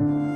Thank you.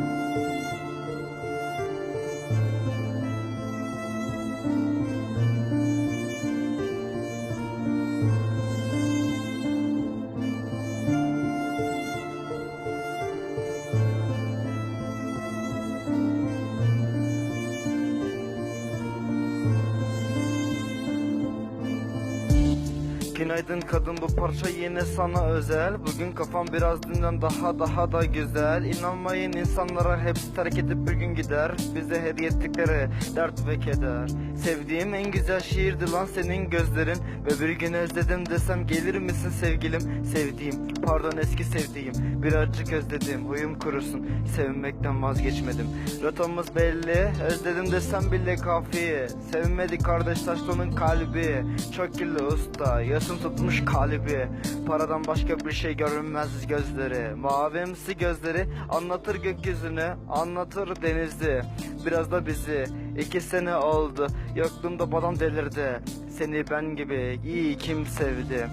Günaydın kadın bu parça yine sana özel. Bugün kafam biraz dünden daha daha da güzel. İnanmayın insanlara hepsi terk edip bir gün gider. Bize hediye ettikleri dert ve keder. Sevdiğim en güzel şiirdi lan senin gözlerin. Ve bir gün özledim desem gelir misin sevgilim? Sevdiğim pardon eski sevdiğim. Birazcık özledim huyum kurusun Sevmekten vazgeçmedim. Rotamız belli özledim desem bile kafiye. Sevmedi kardeş taşlı onun kalbi. Çok kirli usta yasın tutmuş kalbi. Paradan başka bir şey görünmez gözleri. Mavimsi gözleri anlatır gökyüzünü Anlatır denizi. Biraz da bizi. İki sene oldu. Yokluğumda babam delirdi. Seni ben gibi iyi kim sevdi